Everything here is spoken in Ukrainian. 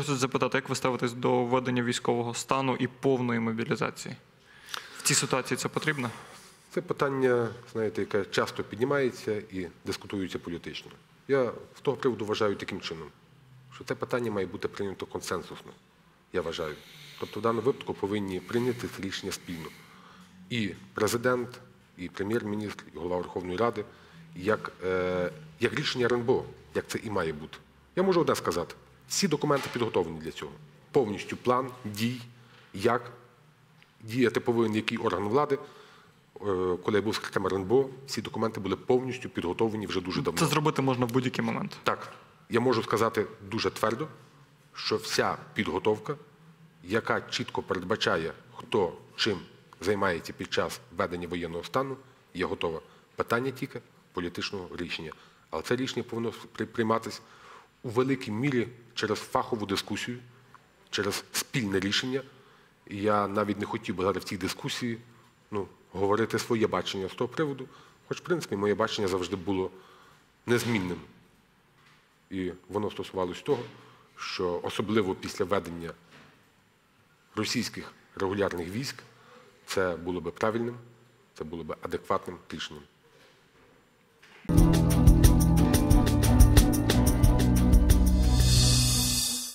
Просять запитати, як ви ставитесь до введення військового стану і повної мобілізації? В цій ситуації це потрібно? Це питання, знаєте, яке часто піднімається і дискутується політично. Я з того приводу вважаю таким чином, що це питання має бути прийнято консенсусно, я вважаю. Тобто в даному випадку повинні прийняти це рішення спільно. І президент, і прем'єр-міністр, і голова Верховної Ради, як, е, як рішення РНБО, як це і має бути. Я можу одне сказати: всі документи підготовлені для цього. Повністю план дій, як діяти повинен який орган влади. Е, Коли я був секретарем РНБО, всі документи були повністю підготовлені вже дуже давно. Це зробити можна в будь-який момент. Так, я можу сказати дуже твердо, що вся підготовка, яка чітко передбачає, хто чим займається під час ведення воєнного стану, є готова. Питання тільки політичного рішення. Але це рішення повинно при- прийматися у великій мірі через фахову дискусію, через спільне рішення. І я навіть не хотів би зараз в цій дискусії ну, говорити своє бачення з того приводу, хоч, в принципі, моє бачення завжди було незмінним. І воно стосувалось того, що особливо після введення російських регулярних військ це було би правильним, це було би адекватним рішенням.